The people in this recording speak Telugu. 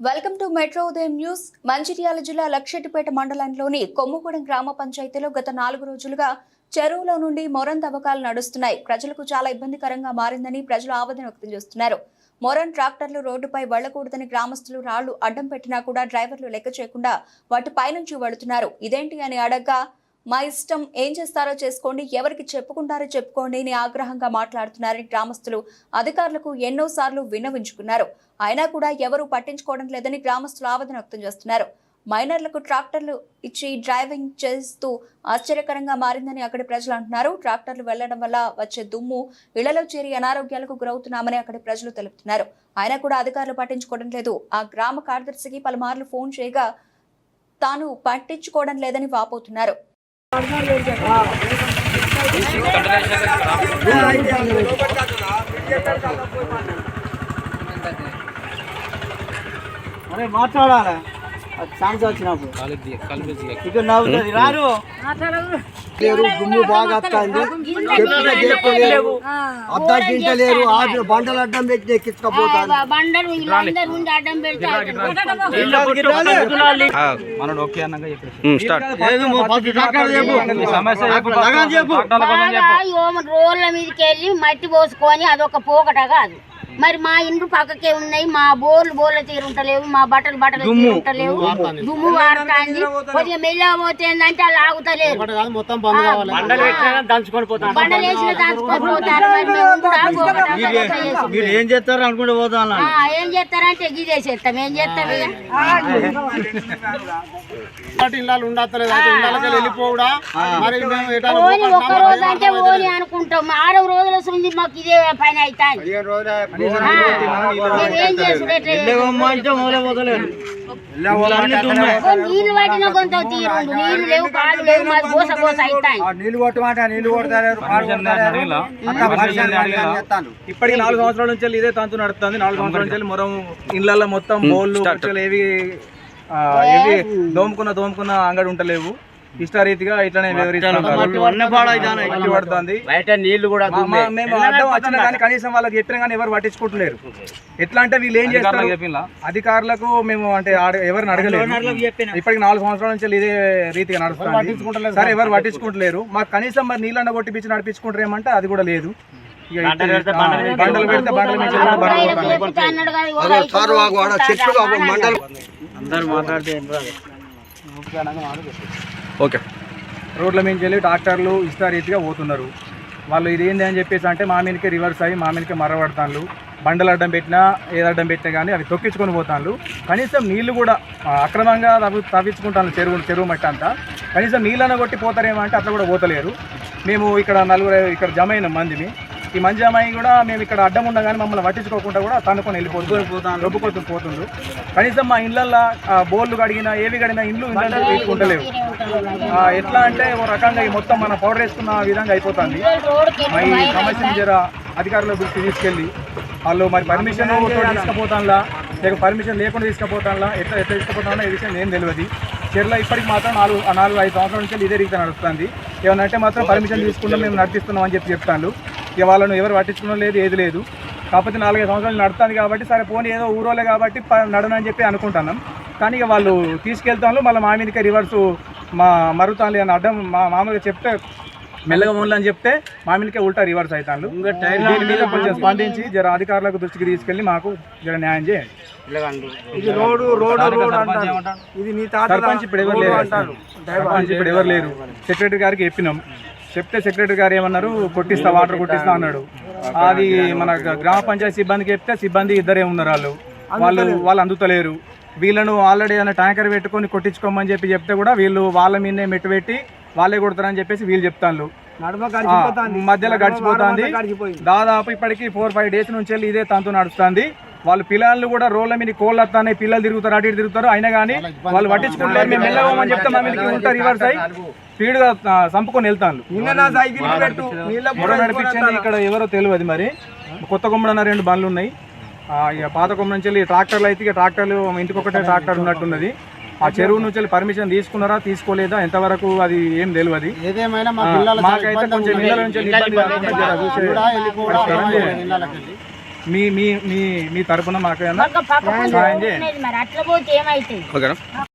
Welcome to metro Udayam news Mancherial జిల్లా లక్షెట్టిపేట మండలంలోని కొమ్ముగూడెం గ్రామ పంచాయతీలో గత నాలుగు రోజులుగా చెరువులో నుండి మొరన్ తవ్వకాలు నడుస్తున్నాయి. ప్రజలకు చాలా ఇబ్బందికరంగా మారిందని ప్రజలు ఆవేదన వ్యక్తం చేస్తున్నారు. మొరన్ ట్రాక్టర్లు రోడ్డుపై వెళ్ళకూడదని గ్రామస్తులు రాళ్ళు అడ్డం పెట్టినా కూడా డ్రైవర్లు లెక్క చేయకుండా వాటి పైనుంచి వెళుతున్నారు. ఇదేంటి అని అడగ్గా మా ఇష్టం ఏం చేస్తారో చేసుకోండి ఎవరికి చెప్పుకుంటారో చెప్పుకోండి అని ఆగ్రహంగా మాట్లాడుతున్నారని గ్రామస్తులు అధికారులకు ఎన్నోసార్లు విన్నవించుకున్నారు. అయినా కూడా ఎవరూ పట్టించుకోవడం లేదని గ్రామస్తులు ఆవేదన వ్యక్తం చేస్తున్నారు. మైనర్లకు ట్రాక్టర్లు ఇచ్చి డ్రైవింగ్ చేస్తూ ఆశ్చర్యకరంగా మారిందని అక్కడి ప్రజలు అంటున్నారు. ట్రాక్టర్లు వెళ్ళడం వల్ల వచ్చే దుమ్ము ఇళ్ళలో చేరి అనారోగ్యాలకు గురవుతున్నామని అక్కడి ప్రజలు తెలుపుతున్నారు. అయినా కూడా అధికారులు పట్టించుకోవడం లేదు. ఆ గ్రామ కార్యదర్శికి పలుమార్లు ఫోన్ చేయగా తాను పట్టించుకోవడం లేదని వాపోతున్నారు. అరే మాట్లాడాలి? ఛాన్స్ వచ్చినప్పుడు. ఇక్కడ నవ్వుతుంది. రారు. దుమ్ము బాగా వస్తుంది చేసుకోలేరు అద్దం తింటలేరు ఆటలు బండలు అడ్డం పెట్టి ఎక్కించకపోతారు బండలు ఉండి అడ్డం ఓకే అన్నాక చెప్పేసి. రోడ్ల మీదకి వెళ్ళి మట్టి పోసుకొని అదొక పోకట కాదు. మరి మా ఇండ్లు పక్కకే ఉన్నాయి. మా బోర్లు బోర్ల తీరుంటలేవు మా బట్టలు బట్టలు తీరుంటలేవు దుమ్ము. వాడుతాంది. కొద్దిగా మెల్ల పోతే ఏంటంటే అలా ఆగుతలేరు పోతాను. బండలు వేసిన దాచుకొని పోతారు మరి ఏం చేస్తారు అనుకుంటే పోతాను ఆ, ఏం చేస్తారంటే గిదేసేస్తాం ఏం చేస్తాం అయితే ఇళ్ళకి వెళ్ళిపోవుడా మరి మేము రోజు అంటే ఓని అనుకుంటాం. ఆరో రోజుల మాకు ఇదే పని అవుతాయి ఏం నీళ్ళు పట్టిన కొంత తీరుండు నీళ్ళు లేవు పాలు లేవు మాది గోస గోస అవుతాయి నీళ్ళు కొట్టమంటే నీళ్ళు కొడతారు ఇప్పటికి నాలుగు సంవత్సరాల నుంచి ఇదే తంతు నడుస్తుంది. నాలుగు సంవత్సరాల నుంచి మొరం ఇళ్ళల్లో మొత్తం బోళ్ళు కుర్చీలు ఏవి ఆ, ఏవి దోముకున్న దోముకున్న అంగడి ఉంటలేవు ఇష్టారీతిగా ఇట్లనే మా- మేము అడ్డం వచ్చినా కానీ కనీసం వాళ్ళకి చెప్పినా కానీ ఎవరు పట్టించుకుంటలేరు ఎట్లా అంటే వీళ్ళు ఏం చేస్తారు అధికారులకు మేము అంటే ఎవరిని అడగలేదు ఇప్పటికి నాలుగు సంవత్సరాల నుంచి ఇదే రీతిగా నడుస్తుంది సరే ఎవరు పట్టించుకుంటలేరు మాకు కనీసం మరి నీళ్ళన్న కొట్టిపించి నడిపించుకుంటారేమంటే అది కూడా లేదు అందరు మాట్లాడితే. ఓకే. రోడ్ల మీద వెళ్ళి డాక్టర్లు ఇష్టారీతిగా పోతున్నారు. వాళ్ళు ఇది ఏంది అని చెప్పేసి అంటే మా మీదకి రివర్స్ అయ్యి మా మీదకి మర్రపడతాను బండలు అడ్డం పెట్టినా ఏది అడ్డం పెట్టినా కానీ అవి తొక్కించుకొని పోతాను కనీసం నీళ్ళు కూడా అక్రమంగా తవ్వి తవ్వించుకుంటాను చెరువు చెరువు మట్టి అంతా. కనీసం నీళ్ళన కొట్టి పోతారేమో అంటే అట్లా కూడా పోతలేరు. మేము ఇక్కడ నలుగురు ఇక్కడ జమ అయిన మందిని ఈ మంది జమ అయి కూడా మేము ఇక్కడ అడ్డం ఉండగానే మమ్మల్ని పట్టించుకోకుండా కూడా తనుకొని వెళ్ళిపోతుంది. రొబ్బుకొత్తు పోతుండ్రు. కనీసం మా ఇళ్ళల్లో బోర్లు కడిగినా ఏవి కడిగినా ఇండ్లు ఇళ్ళల్లో తీసుకుంటలేవు ఆ, ఎట్లా అంటే ఓ రకంగా ఈ మొత్తం మన పౌడర్ వేసుకున్న విధంగా అయిపోతుంది. మరి ఈ సమస్యను జర అధికారుల దృష్టి తీసుకెళ్ళి వాళ్ళు మరి పర్మిషన్ తీసుకుపోతానులా లేక పర్మిషన్ లేకుండా తీసుకుపోతానులా ఎట్లా ఎట్లా తీసుకుపోతానో ఈ విషయం ఏం తెలియదు. చీరలో ఇప్పటికి మాత్రం నాలుగు నాలుగు ఐదు సంవత్సరాల నుంచి ఇదే రీతి నడుస్తుంది. ఏమన్నా అంటే మాత్రం పర్మిషన్ తీసుకుంటాం మేము నడిపిస్తున్నాం అని చెప్పి చెప్తాను ఇక వాళ్ళను ఎవరు పట్టించుకోవడం లేదు ఏది లేదు. కాకపోతే నాలుగైదు సంవత్సరాలు నడుస్తుంది కాబట్టి సరే పోనీ ఏదో ఊరోలే కాబట్టి ప- నడనని చెప్పి అనుకుంటున్నాం. కానీ ఇక వాళ్ళు తీసుకెళ్తాను మళ్ళీ మా మీదకి రివర్స్ మా మరుతాను అని అడ్డం మా మామూలుగా చెప్తే మెల్లగా ఉండలు అని చెప్తే మా మీదకే ఉల్టా రివర్స్ అవుతాను దీని మీద కొంచెం స్పందించి జర అధికారులకు దృష్టికి తీసుకెళ్ళి మాకు జర న్యాయం చేయండి. ఇది రోడ్డు రోడ్డు రోడ్డు అంటారు. ఇది నీ తాత సర్పంచ్ ఇప్పుడు ఎవరు లేరు. సర్పంచ్ ఇప్పుడు ఎవరు లేరు. సెక్రటరీ గారికి చెప్పినాం. చెప్తే సెక్రటరీ గారు ఏమన్నారు? కొట్టిస్తా వాటర్ కొట్టిస్తా అన్నాడు. అది మన గ్రామ పంచాయతీ సిబ్బందికి చెప్తే సిబ్బంది ఇద్దరే ఉన్నారు వాళ్ళు. వాళ్ళు వాళ్ళు అందుతలేరు. వీళ్ళను ఆల్రెడీ ఏదైనా ట్యాంకర్ పెట్టుకొని కొట్టించుకోమని చెప్పి చెప్తే కూడా వీళ్ళు వాళ్ళ మీదనే మెట్టు పెట్టి వాళ్ళే కొడతారని చెప్పేసి వీళ్ళు చెప్తాను నడమ మధ్యలో గడిచిపోతుంది. దాదాపు ఇప్పటికి ఫోర్ ఫైవ్ డేస్ నుంచి వెళ్ళి ఇదే తంతు నడుస్తుంది. వాళ్ళు పిల్లలు కూడా రోడ్ల మీద కోళ్ళు వస్తానే పిల్లలు తిరుగుతారు అటు ఇటు తిరుగుతారు. అయినా కానీ వాళ్ళు పట్టించుకుంటారు. మేము వెళ్ళమని చెప్తే మా మీదకి ఉంటారు రివర్స్ అయ్యి స్పీడ్గా ఆ, సంపుకొని వెళ్తాను నిన్న నా సైకిల్ పెట్టు నీళ్ళ మొర నడిపించింది ఇక్కడ ఎవరో తెలియదు మరి. కొత్త కొమ్మడన్న రెండు బండ్లు ఉన్నాయి. ఆ, ఇక పాత కొమ్మ నుంచి వెళ్ళి ట్రాక్టర్లు అయితే ఇక ట్రాక్టర్లు ఇంటికి ఒకటే ట్రాక్టర్ ఉన్నట్టున్నది. ఆ చెరువు నుంచి వెళ్ళి పర్మిషన్ తీసుకున్నారా తీసుకోలేదా ఎంతవరకు అది ఏం తెలియదు. ఏదేమైనా మా ఆ, పిల్లల మాకైతే కొంచెం ఇళ్ళ నుంచి మీ మీ మీ మీ తరపున మాకు సాయం చేయండి. ఓకేనా?